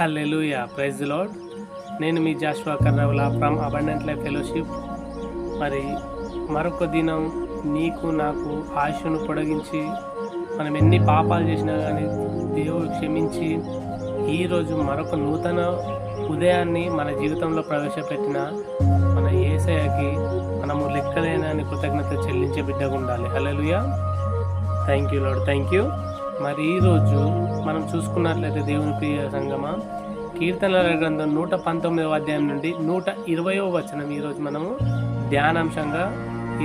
హల్లెలూయా. Praise lord నేను మీ Joshua Karravala from abundant life fellowship. మరి మరొక దినం నీకు నాకు ఆయుష్ను పొడిగించి మనం ఎన్ని పాపాలు చేసినా కానీ దేవుడు క్షమించి ఈరోజు మరొక నూతన ఉదయాన్ని మన జీవితంలో ప్రవేశపెట్టిన మన ఏసయ్యకి మనము లెక్కలేనని కృతజ్ఞత చెల్లించే బిడ్డగా ఉండాలి. Hallelujah. Thank you lord thank you మరి ఈరోజు మనం చూసుకున్నట్లయితే దేవుని ప్రియ సంగమ కీర్తనల గ్రంథం నూట పంతొమ్మిదవ అధ్యాయం నుండి నూట ఇరవయో వచనం. ఈరోజు మనము ధ్యానాంశంగా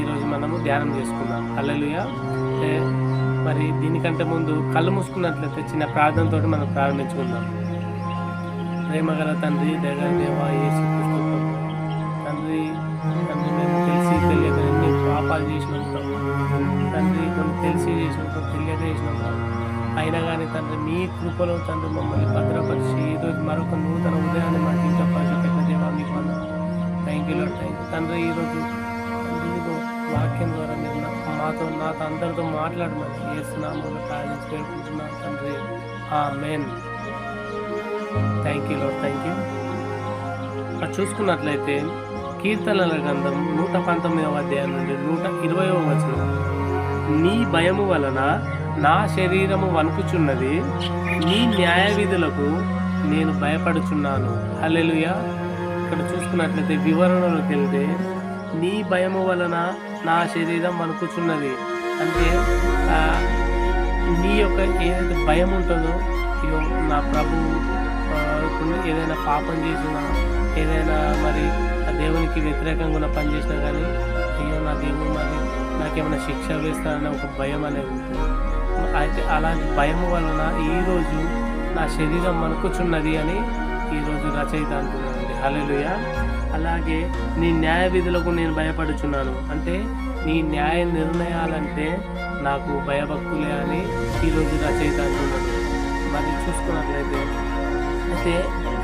ఈరోజు మనము ధ్యానం చేసుకుందాం. అల్లెలుయ మరి దీనికంటే ముందు కళ్ళు మూసుకున్నట్లయితే చిన్న ప్రార్థనతో మనం ప్రారంభించుకుందాం. ప్రేమగల తండ్రి దేవా యేసు తండ్రి తండ్రి మేము తెలిసి తెలియక పాపాలు చేసినాం తండ్రి కొన్ని తెలిసి చేసినాం కొన్ని తెలియక చేసినాం అయినా కానీ తండ్రి మీ కృపలో తండ్రి మమ్మల్ని భద్రపరిచి ఈరోజు మరొక నూతన ఉదయాన్ని మా జీవితం ప్రవేశపెట్టిన దేవా మీకు thank you lord thank you తండ్రి ఈరోజు ఇదిగో వాక్యం ద్వారా మీరు మాతో నాతో అందరితో మాట్లాడమని చేస్తున్నాము ప్రార్థించి వేడుకుంటున్నాను తండ్రి. ఆ main thank you lord thank you అది చూసుకున్నట్లయితే కీర్తనల గ్రంథం నూట పంతొమ్మిదవ అధ్యాయం నుండి నూట ఇరవయవ వచనం. నీ భయము వలన నా శరీరము వణుకుచున్నది నీ న్యాయ విధులకు నేను భయపడుచున్నాను. హల్లెలూయా. ఇక్కడ చూసుకున్నట్లయితే వివరణలోకి వెళ్తే నీ భయము వలన నా శరీరం వణుకుచున్నది. అంటే నీ యొక్క ఏదైతే భయం ఉంటుందో ఇగో నా ప్రభు ఏదైనా పాపం చేసినా ఏదైనా మరి ఆ దేవునికి వ్యతిరేకంగా ఉన్న పని చేసినా కానీ అయ్యో నా దేవుడు మరి నాకేమైనా శిక్ష వేస్తారనే ఒక భయం అనేది ఉంటుంది. అయితే అలాంటి భయం వలన ఈరోజు నా శరీరం మనుకుచున్నది అని ఈరోజు రచయిత అంటున్నానండి హల్లెలూయ. అలాగే నీ న్యాయ విధులకు నేను భయపడుచున్నాను. అంటే నీ న్యాయ నిర్ణయాలంటే నాకు భయభక్తులే అని ఈరోజు రచయిత అంటున్నాడు. మరి చూసుకున్నట్లయితే అయితే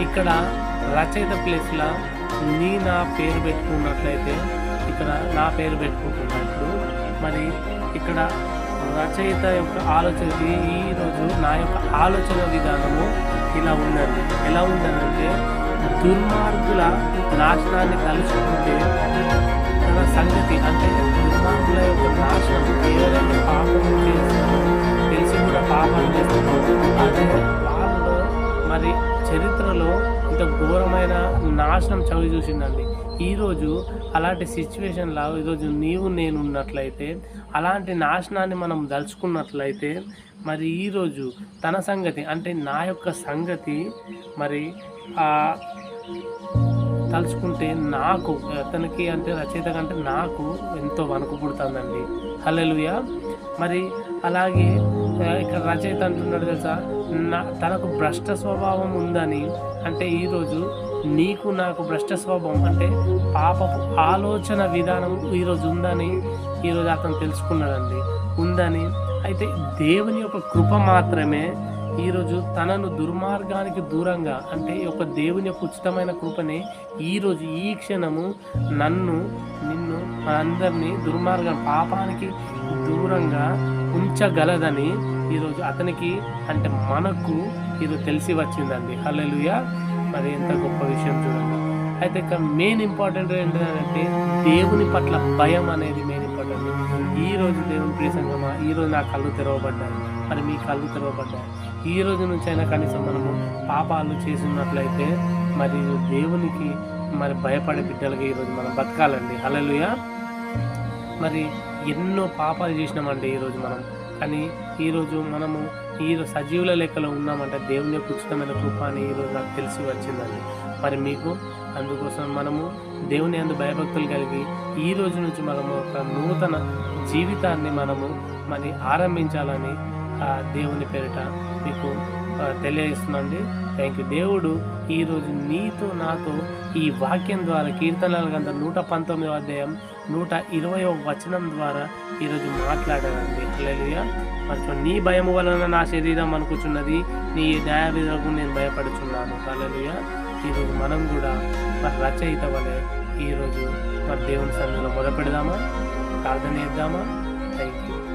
ఇక్కడ రచయిత ప్లేస్లో నీ నా పేరు పెట్టుకున్నట్లయితే ఇక్కడ నా పేరు పెట్టుకుంటున్నట్టు మరి ఇక్కడ రచయిత యొక్క ఆలోచన ఈరోజు నా యొక్క ఆలోచన విధానము ఇలా ఉందండి. ఎలా ఉందంటే దుర్మార్గుల నాశనాన్ని తలుచుకుంటే తన సంగతి అంటే ఇంత ఘోరమైన నాశనం చవి చూసిందండి. ఈరోజు అలాంటి సిచ్యువేషన్లో ఈరోజు నీవు నేను ఉన్నట్లయితే అలాంటి నాశనాన్ని మనం దలుచుకున్నట్లయితే మరి ఈరోజు తన సంగతి అంటే నా యొక్క సంగతి మరి తలుచుకుంటే నాకు అతనికి అంటే రచయిత కంటే నాకు ఎంతో వణుకు పుడుతుందండి. హలలుయ మరి అలాగే ఇక్కడ రచయిత అంటున్నాడు తెలుసా? నా తనకు భ్రష్ట స్వభావం ఉందని. అంటే ఈరోజు నీకు నాకు భ్రష్ట స్వభావం అంటే పాపపు ఆలోచన విధానం ఈరోజు ఉందని ఈరోజు అతను తెలుసుకున్నాడండి. ఉందని. అయితే దేవుని యొక్క కృప మాత్రమే ఈరోజు తనను దుర్మార్గానికి దూరంగా అంటే ఒక దేవుని యొక్క ఉచితమైన కృపనే ఈరోజు ఈ క్షణము నన్ను నిన్ను అందరినీ దుర్మార్గం పాపానికి దూరంగా ఉంచగలదని ఈరోజు అతనికి అంటే మనకు ఈరోజు తెలిసి వచ్చిందండి. హలలుయ మరి ఎంత గొప్ప విషయం చూడండి. అయితే ఇక మెయిన్ ఇంపార్టెంట్ ఏంటంటే దేవుని పట్ల భయం అనేది మెయిన్ ఇంపార్టెంట్. ఈ రోజు దేవుని ప్రియ సంగమా ఈ రోజు నా కళ్ళు తెరవబడ్డాయి. మరి మీ కళ్ళు తెరవబడ్డాయి. ఈ రోజు నుంచి అయినా కనీసం మనము పాపాలు చేసినట్లయితే మరి దేవునికి మరి భయపడే బిడ్డలుగా ఈరోజు మనం బతకాలండి. అలలుయ మరి ఎన్నో పాపాలు చేసినామండి ఈరోజు మనం. కానీ ఈరోజు మనము ఈ సజీవుల లెక్కలో ఉన్నామంటే దేవుని యొక్క ఉచితమైన కృప అని ఈరోజు నాకు తెలిసి వచ్చిందండి. మరి మీకు అందుకోసం మనము దేవుని అందు భయభక్తులు కలిగి ఈ రోజు నుంచి మనము ఒక నూతన జీవితాన్ని మనము మరి ఆరంభించాలని దేవుని పేరిట మీకు తెలియజేస్తుందండి తెలియజేస్తున్నాండి థ్యాంక్ యూ దేవుడు ఈరోజు నీతో నాతో ఈ వాక్యం ద్వారా కీర్తనల గంట నూట పంతొమ్మిదవ అధ్యాయం నూట ఇరవై వచనం ద్వారా ఈరోజు మాట్లాడారండి హల్లెలూయా మరి నీ భయం వలన నా శరీరం అనుకుచున్నది నీ న్యాయ నేను భయపడుచున్నాను. హల్లెలూయా ఈరోజు మనం కూడా మరి రచయిత వలె ఈరోజు మరి దేవుని సన్నిధిలో మొదలుపెడదామా? ప్రార్థన చేద్దామా? Thank you